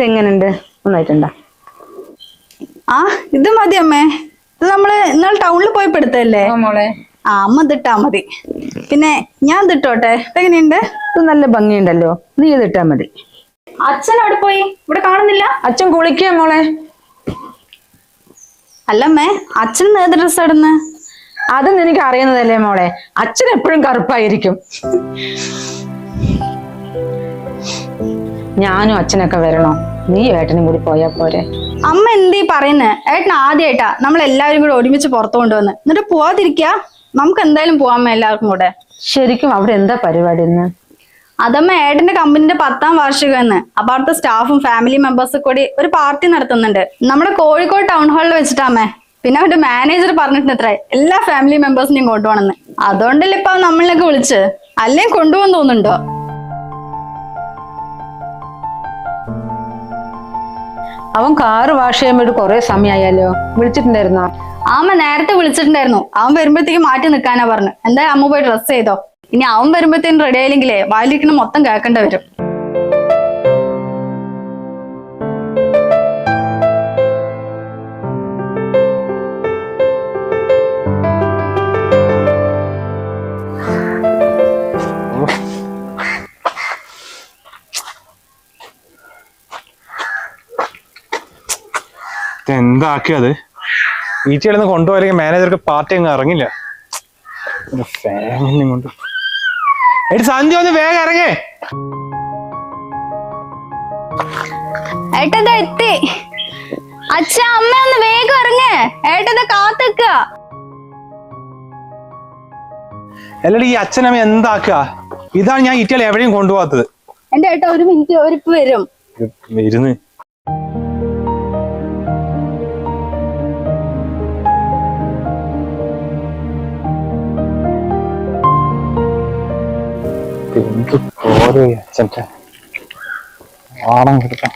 ഇതെങ്ങനെയുണ്ട് നന്നായിട്ടുണ്ടോ? ആ ഇത് മതി അമ്മേ. ഇത് നമ്മൾ ഇന്നലെ ടൗണിൽ പോയി പെടുത്തല്ലേ മോളെ. ആ അമ്മ ഇതിട്ടാ മതി. പിന്നെ ഞാൻ ഇതിട്ടോട്ടെ? എങ്ങനെയുണ്ട് ഇത് നല്ല ഭംഗിയുണ്ടല്ലോ. നീ ഇതിട്ടാ മതി. അച്ഛൻ അവിടെ പോയി? ഇവിടെ കാണുന്നില്ല? അച്ഛൻ കുളിക്കുക മോളെ. അല്ലമ്മേ അച്ഛൻ ഏത് ഡ്രസ് ഇടുന്ന്? അതൊന്നും എനിക്ക് അറിയുന്നതല്ലേ മോളെ. അച്ഛൻ എപ്പോഴും കറുപ്പായിരിക്കും. ഞാനും അച്ഛനൊക്കെ വരണോ. നീ ഏട്ടനും കൂടി പോയാ പോരെ. അമ്മ എന്തീ പറയുന്നത് ഏട്ടൻ ആദ്യമായിട്ടാ നമ്മൾ എല്ലാവരും കൂടെ ഒരുമിച്ച് പുറത്തു കൊണ്ടുവന്ന്. എന്നിട്ട് പോവാതിരിക്ക? നമുക്ക് എന്തായാലും പോവാമ്മ എല്ലാവർക്കും കൂടെ. ശരിക്കും അവിടെ എന്താ പരിപാടി ഇന്ന്? അതമ്മ ഏട്ടന്റെ കമ്പനിന്റെ പത്താം വാർഷികം എന്ന് അവിടുത്തെ സ്റ്റാഫും ഫാമിലി മെമ്പേഴ്സും കൂടി ഒരു പാർട്ടി നടത്തുന്നുണ്ട്. നമ്മുടെ കോഴിക്കോട് ടൗൺ ഹാളിൽ വെച്ചിട്ടാമേ പിന്നെ അവന്റെ മാനേജർ പറഞ്ഞിട്ടുണ്ട് അത്രേ എല്ലാ ഫാമിലി മെമ്പേഴ്സിനെയും കൊണ്ടുപോകണമെന്ന്. അതുകൊണ്ടല്ലേ ഇപ്പൊ നമ്മളിലൊക്കെ നമ്മളിലേക്ക് വിളിച്ച് അല്ലെങ്കിൽ കൊണ്ടുപോകാൻ തോന്നുന്നുണ്ടോ? അവൻ കാറ് വാഷ് ചെയ്യാൻ വേണ്ടി കുറെ സമയമായാലോ വിളിച്ചിട്ടുണ്ടായിരുന്നോ? അമ്മ നേരത്തെ വിളിച്ചിട്ടുണ്ടായിരുന്നു. അവൻ വരുമ്പോഴത്തേക്ക് മാറ്റി നിൽക്കാനാ പറഞ്ഞു. എന്തായാലും അമ്മ പോയി ഡ്രസ് ചെയ്തോ. ഇനി അവൻ വരുമ്പോഴത്തേക്കും റെഡി ആയില്ലെങ്കിലേ വായിലിരിക്കണ മൊത്തം കേൾക്കേണ്ടി വരും. എന്താക്കിയത്? ഈച്ചയിലൊന്ന് കൊണ്ടുപോയി മാനേജർക്ക് പാർട്ടി അങ്ങ് ഇറങ്ങില്ല. കൊണ്ട് എടി സന്ധ്യ ഒന്ന് വേഗം ഇറങ്ങേ. ഏട്ടതാ എത്തി. അച്ഛ അമ്മ ഒന്ന് വേഗം ഇറങ്ങേ. ഏട്ടതാ കാത്തുക്ക. അല്ലടി ഈ അച്ഛനമ്മ എന്താക്കുക? ഇതാണ് ഞാൻ ഇറ്റിയാൽ എവിടെയും കൊണ്ടുപോകാത്തത്. എന്റെ ഏട്ടാ ഒരു മിനിറ്റ് അവരിപ്പോ വരും. ഇരുന്ന്. ഓരോ അച്ഛന്റെ ആണം കിടക്കാം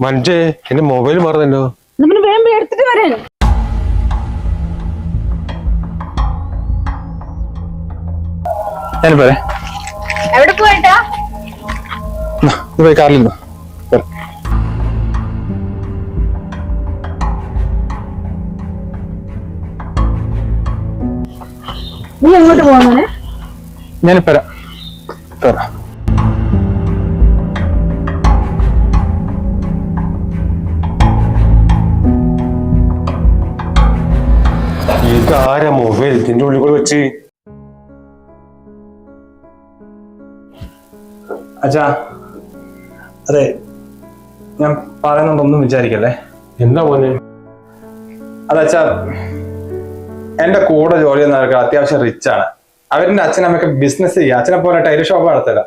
മഞ്ചേ എന്റെ മൊബൈൽ മറന്നല്ലോ. നമ്മൾ വേഗം പോയി എടുത്തിട്ട് വരാൻ. ഞാൻ പോരെ എവിടെ പോയിട്ടാ? പോയി കാറിൽ നീ എങ്ങോട്ട് പോകുന്നേ ഞാനിപ്പോ വരാം. ഇതാരാ മൊബൈൽ ഇതിന്റെ ഉള്ളിൽ കൂടെ വെച്ച്? അച്ഛാ അതെ ഞാൻ പറയുന്നുണ്ടൊന്നും വിചാരിക്കല്ലേ? എന്താ മോനെ? അതച്ഛാ എന്റെ കൂടെ ജോലി ചെയ്യുന്ന ആൾക്ക് അത്യാവശ്യം റിച്ച് ആണ്. അവരുടെ അച്ഛനമ്മയൊക്കെ ബിസിനസ് ചെയ്യുക അച്ഛനെ പോലെ ടൈലർ ഷോപ്പ് നടത്തില്ല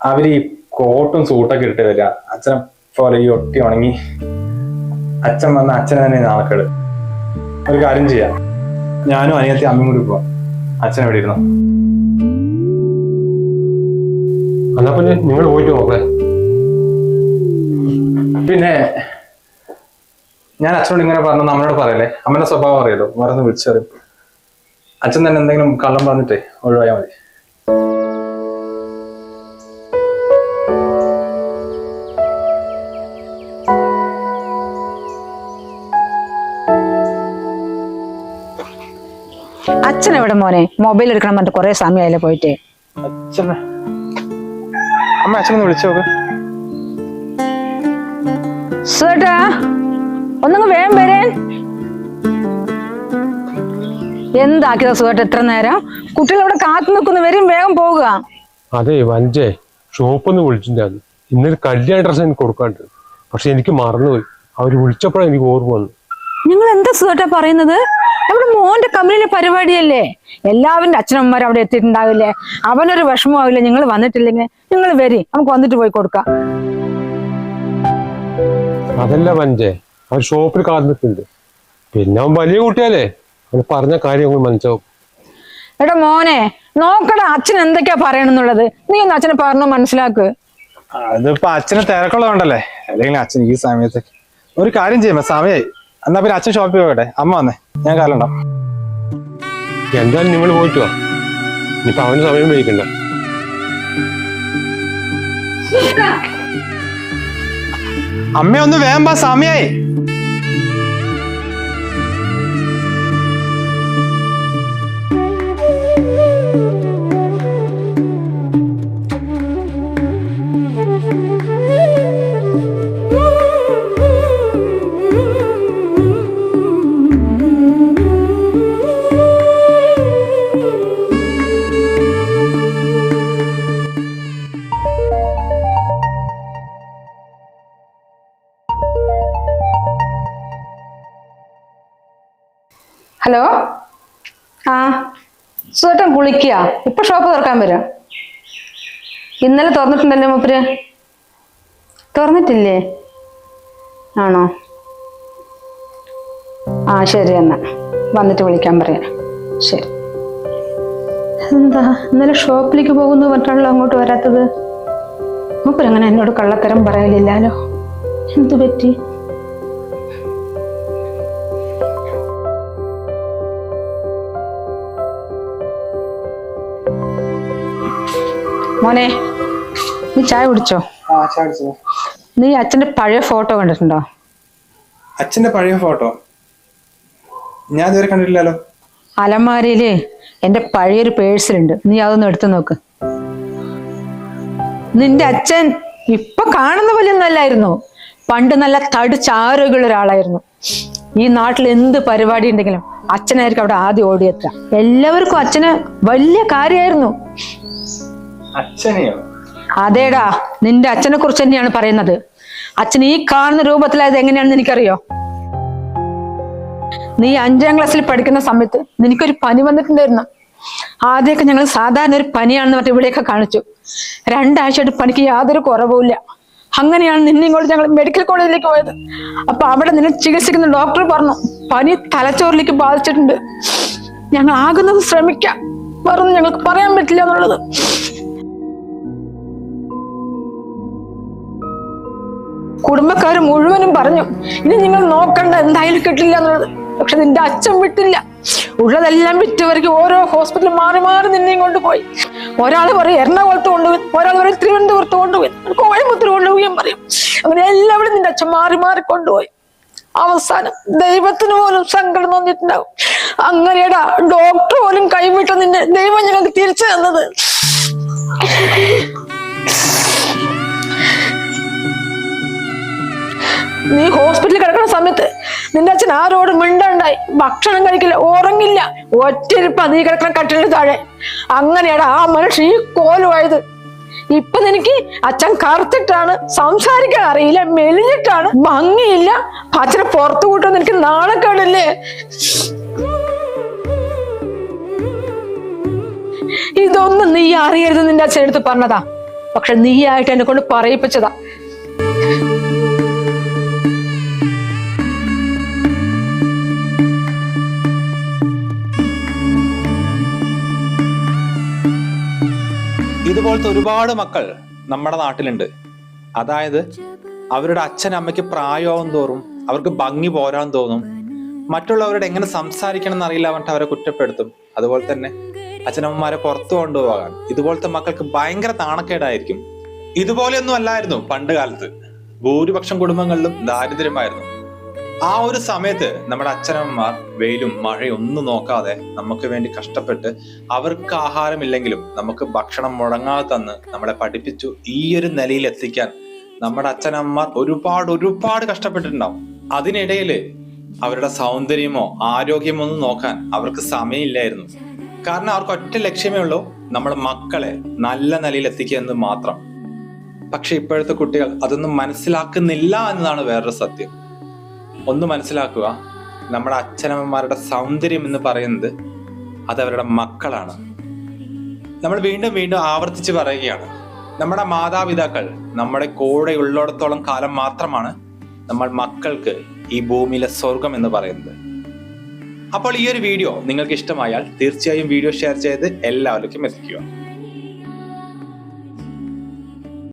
അവർ ഈ കോട്ടും സൂട്ടൊക്കെ ഇട്ട് വരിക അച്ഛനെ പോലെ ഈ ഒട്ടി ഉണങ്ങി. അച്ഛൻ വന്ന അച്ഛനെ തന്നെ നാണക്കേട്. ഒരു കാര്യം ചെയ്യാം. ഞാനും അനിയത്തി അമ്മയും കൂടി പോവാം. അച്ഛൻ എവിടെ ഇരുന്നു? എന്നാ പിന്നെ നിങ്ങൾ പോയിട്ട് നോക്കേ. പിന്നെ ഞാൻ അച്ഛനോട് ഇങ്ങനെ പറഞ്ഞു നമ്മളോട് പറയല്ലേ? അമ്മയുടെ സ്വഭാവം അറിയാലോ? വേറെ വിളിച്ചറിയും. അച്ഛൻ തന്നെ എന്തെങ്കിലും കള്ളം പറഞ്ഞിട്ടേ ഒഴിവായാൽ മതി. അച്ഛൻ എവിടെ മോനെ? മൊബൈൽ എടുക്കണം പറഞ്ഞിട്ട് കുറെ സമയമായില്ലേ പോയിട്ട്. അച്ഛൻ അമ്മ അച്ഛനൊന്ന് വിളിച്ചോക്ക് ഒന്നും സുേട്ടാ ഒന്നങ്ങ് വേഗം എന്താക്കിയതാ സുഖമായിട്ട് എത്ര നേരം? കുട്ടികൾ ഇവിടെ കാത്തു നിൽക്കുന്നു വരും വേഗം പോവുക. അതെ വഞ്ചേ. ഷോപ്പൊന്ന് വിളിച്ചിട്ടുണ്ടായിരുന്നു ഇന്നൊരു കല്യാണ ഡ്രസ്സ് എനിക്ക് കൊടുക്കാണ്ട്. പക്ഷെ എനിക്ക് മറന്നുപോയി. അവർ വിളിച്ചപ്പോഴാണ് എനിക്ക് ഓർമ്മ വന്നു നിങ്ങൾ എന്താ സുഖമായിട്ടാ പറയുന്നത്? നമ്മുടെ മോന്റെ കമ്പനിയിലെ പരിപാടിയല്ലേ? എല്ലാവരുടെ അച്ഛനമ്മമാരും അവിടെ എത്തിയിട്ടുണ്ടാവില്ലേ? അവനൊരു വിഷമമാവില്ല? നിങ്ങൾ വന്നിട്ടില്ലെങ്കിൽ നിങ്ങൾ വരി. നമുക്ക് വന്നിട്ട് പോയി കൊടുക്കാം. അതല്ല വഞ്ചേ. അവർ ഷോപ്പിൽ കാത്തു നിൽക്കുന്നുണ്ട്. പിന്നെ അവൻ വലിയ കുട്ടിയല്ലേ? പറഞ്ഞ കാര്യങ്ങൾ മനസ്സിലാവും. എടാ മോനെ നോക്കടാ അച്ഛൻ എന്തൊക്കെയാ പറയണെന്നുള്ളത്. നീ ഒന്ന് അച്ഛനെ പറഞ്ഞു മനസ്സിലാക്ക്. അതിപ്പോ അച്ഛന് തിരക്കുള്ളതുകൊണ്ടല്ലേ? അല്ലെങ്കിൽ അച്ഛൻ ഈ സമയത്ത് ഒരു കാര്യം ചെയ്യുമ്പോ സമയായി. എന്നാ പിന്നെ അച്ഛൻ ഷോപ്പിൽ പോകട്ടെ. അമ്മ വന്നേ. ഞാൻ കാലുണ്ടാവും. എന്തായാലും നിങ്ങൾ പോയിട്ട് വാ. ഇനിയിപ്പൊ അവന് സമയം വൈകണ്ട അമ്മ ഒന്ന് വേഗം വാ സമയായി. ആ സുഖട്ടൻ കുളിക്കുക ഇപ്പൊ ഷോപ്പ് തുറക്കാൻ വരാം. ഇന്നലെ തുറന്നിട്ടുണ്ടല്ലോ മൂപ്പര്? തുറന്നിട്ടില്ലേ? ആണോ? ആ ശരി എന്നാ. വന്നിട്ട് വിളിക്കാൻ പറയാം. ശരി. എന്താ ഇന്നലെ ഷോപ്പിലേക്ക് പോകുന്നു പറഞ്ഞാണല്ലോ അങ്ങോട്ട് വരാത്തത്? മൂപ്പരങ്ങനെ എന്നോട് കള്ളത്തരം പറയലില്ലാലോ? എന്തു പറ്റി? മോനെ നീ ചായ കുടിച്ചോ? നീ അച്ഛന്റെ പഴയ ഫോട്ടോ കണ്ടിട്ടുണ്ടോ? അച്ഛന്റെ പഴയ ഫോട്ടോ? ഞാൻ ഇതുവരെ കണ്ടിട്ടില്ലല്ലോ. അലമാരയിൽ എന്റെ പഴയൊരു പേഴ്സിലുണ്ട് നീ അതൊന്ന് എടുത്തു നോക്ക്. നിന്റെ അച്ഛൻ ഇപ്പൊ കാണുന്ന പോലെ ഒന്നല്ലായിരുന്നു പണ്ട് നല്ല തടിച്ച് ആരോഗ്യമുള്ള ഒരാളായിരുന്നു. ഈ നാട്ടിൽ എന്ത് പരിപാടി ഉണ്ടെങ്കിലും അച്ഛനായിരിക്കും അവിടെ ആദ്യം ഓടിയെത്തുക. എല്ലാവർക്കും അച്ഛന് വലിയ കാര്യമായിരുന്നു. അച്ഛനെയോ? അതേടാ നിന്റെ അച്ഛനെ കുറിച്ച് തന്നെയാണ് പറയുന്നത്. അച്ഛൻ ഈ കാണുന്ന രൂപത്തിലായത് എങ്ങനെയാണെന്ന് എനിക്കറിയോ? നീ അഞ്ചാം ക്ലാസ്സിൽ പഠിക്കുന്ന സമയത്ത് നിനക്കൊരു പനി വന്നിട്ടുണ്ടായിരുന്നു. ആദ്യമൊക്കെ ഞങ്ങൾ സാധാരണ ഒരു പനിയാണെന്ന് പറഞ്ഞ് ഇവിടെയൊക്കെ കാണിച്ചു. രണ്ടാഴ്ചയായിട്ട് പനിക്ക് യാതൊരു കുറവുമില്ല. അങ്ങനെയാണ് നിന്നെ ഇങ്ങോട്ട് ഞങ്ങൾ മെഡിക്കൽ കോളേജിലേക്ക് പോയത്. അപ്പൊ അവിടെ നിന്നെ ചികിത്സിക്കുന്ന ഡോക്ടർ പറഞ്ഞു പനി തലച്ചോറിലേക്ക് ബാധിച്ചിട്ടുണ്ട്. ഞങ്ങൾ ആകുന്നത് ശ്രമിക്കാം. വേറൊന്നും ഞങ്ങൾക്ക് പറയാൻ പറ്റില്ല എന്നുള്ളത്. കുടുംബക്കാർ മുഴുവനും പറഞ്ഞു ഇനി നിങ്ങൾ നോക്കണ്ട എന്തായാലും കിട്ടില്ല എന്നുള്ളത്. പക്ഷെ നിന്റെ അച്ഛൻ വിട്ടില്ല. ഉള്ളതെല്ലാം വിറ്റവർക്ക് ഓരോ ഹോസ്പിറ്റൽ മാറി മാറി നിന്നെയും കൊണ്ടുപോയി. ഒരാൾ പറയും എറണാകുളത്ത് കൊണ്ടുപോയി. ഒരാൾ പറയും തിരുവനന്തപുരത്ത് കൊണ്ടുപോയി. കോയമ്പത്തൂർ കൊണ്ടുപോയി പറയും. അങ്ങനെ എല്ലാവരും നിന്റെ അച്ഛൻ മാറി മാറി കൊണ്ടുപോയി. അവസാനം ദൈവത്തിന് പോലും സങ്കടം തോന്നിയിട്ടുണ്ടാവും. അങ്ങനെയടാ ഡോക്ടർ പോലും കൈവിട്ട നിന്നെ ദൈവം ഞങ്ങൾക്ക് തിരിച്ചു തന്നത്. നീ ഹോസ്പിറ്റലിൽ കിടക്കുന്ന സമയത്ത് നിന്റെ അച്ഛൻ ആരോടും മിണ്ടണ്ടായി. ഭക്ഷണം കഴിക്കില്ല ഉറങ്ങില്ല. ഒറ്റരിപ്പ നീ കിടക്കുന്ന കട്ടിലിന് താഴെ. അങ്ങനെയാണ് ആ മനുഷ്യൻ ഈ കോലുമായത് ഇപ്പൊ നിനക്ക് അച്ഛൻ കറുത്തിട്ടാണ് സംസാരിക്കാൻ അറിയില്ല മെലിഞ്ഞിട്ടാണ് ഭംഗിയില്ല. അച്ഛനെ പുറത്തു നിനക്ക് എനിക്ക് നാണക്കേടല്ലേ ഇതൊന്നും നീ അറിയരുത് നിന്റെ അച്ഛൻ എടുത്ത് പറഞ്ഞതാ. പക്ഷെ നീ ആയിട്ട് എന്നെ കൊണ്ട് പറയിപ്പിച്ചതാ. ഇതുപോലത്തെ ഒരുപാട് മക്കൾ നമ്മുടെ നാട്ടിലുണ്ട്. അതായത് അവരുടെ അച്ഛൻ അമ്മയ്ക്ക് പ്രായമാവും തോറും അവർക്ക് ഭംഗി പോരാൻ തോന്നും. മറ്റുള്ളവരോട് എങ്ങനെ സംസാരിക്കണം എന്നറിയില്ല പറഞ്ഞിട്ട് അവരെ കുറ്റപ്പെടുത്തും. അതുപോലെ തന്നെ അച്ഛനമ്മമാരെ പുറത്തു കൊണ്ടുപോകാൻ. ഇതുപോലത്തെ മക്കൾക്ക് ഭയങ്കര താണക്കേടായിരിക്കും ഇതുപോലെയൊന്നും അല്ലായിരുന്നു പണ്ട് കാലത്ത്. ഭൂരിപക്ഷം കുടുംബങ്ങളിലും ദാരിദ്ര്യമായിരുന്നു. ആ ഒരു സമയത്ത് നമ്മുടെ അച്ഛനമ്മമാർ വെയിലും മഴയും ഒന്നും നോക്കാതെ നമുക്ക് വേണ്ടി കഷ്ടപ്പെട്ട് അവർക്ക് ആഹാരമില്ലെങ്കിലും നമുക്ക് ഭക്ഷണം മുടങ്ങാതെ തന്ന് നമ്മളെ പഠിപ്പിച്ചു ഈ ഒരു നിലയിൽ എത്തിക്കാൻ നമ്മുടെ അച്ഛനമ്മമാർ ഒരുപാട് ഒരുപാട് കഷ്ടപ്പെട്ടിട്ടുണ്ടാവും. അതിനിടയിൽ അവരുടെ സൗന്ദര്യമോ ആരോഗ്യമോ ഒന്നും നോക്കാൻ അവർക്ക് സമയമില്ലായിരുന്നു. കാരണം അവർക്ക് ഒറ്റ ലക്ഷ്യമേ ഉള്ളൂ നമ്മുടെ മക്കളെ നല്ല നിലയിൽ എത്തിക്കുക എന്ന് മാത്രം. പക്ഷെ ഇപ്പോഴത്തെ കുട്ടികൾ അതൊന്നും മനസ്സിലാക്കുന്നില്ല എന്നതാണ് വേറൊരു സത്യം. ഒന്ന് മനസ്സിലാക്കുക നമ്മുടെ അച്ഛനമ്മമാരുടെ സൗന്ദര്യം എന്ന് പറയുന്നത് അതവരുടെ മക്കളാണ്. നമ്മൾ വീണ്ടും വീണ്ടും ആവർത്തിച്ച് പറയുകയാണ് നമ്മുടെ മാതാപിതാക്കൾ നമ്മുടെ കൂടെ ഉള്ളിടത്തോളം കാലം മാത്രമാണ് നമ്മൾ മക്കൾക്ക് ഈ ഭൂമിയിലെ സ്വർഗം എന്ന് പറയുന്നത്. അപ്പോൾ ഈ ഒരു വീഡിയോ നിങ്ങൾക്ക് ഇഷ്ടമായാൽ തീർച്ചയായും വീഡിയോ ഷെയർ ചെയ്ത് എല്ലാവർക്കും എത്തിക്കുക.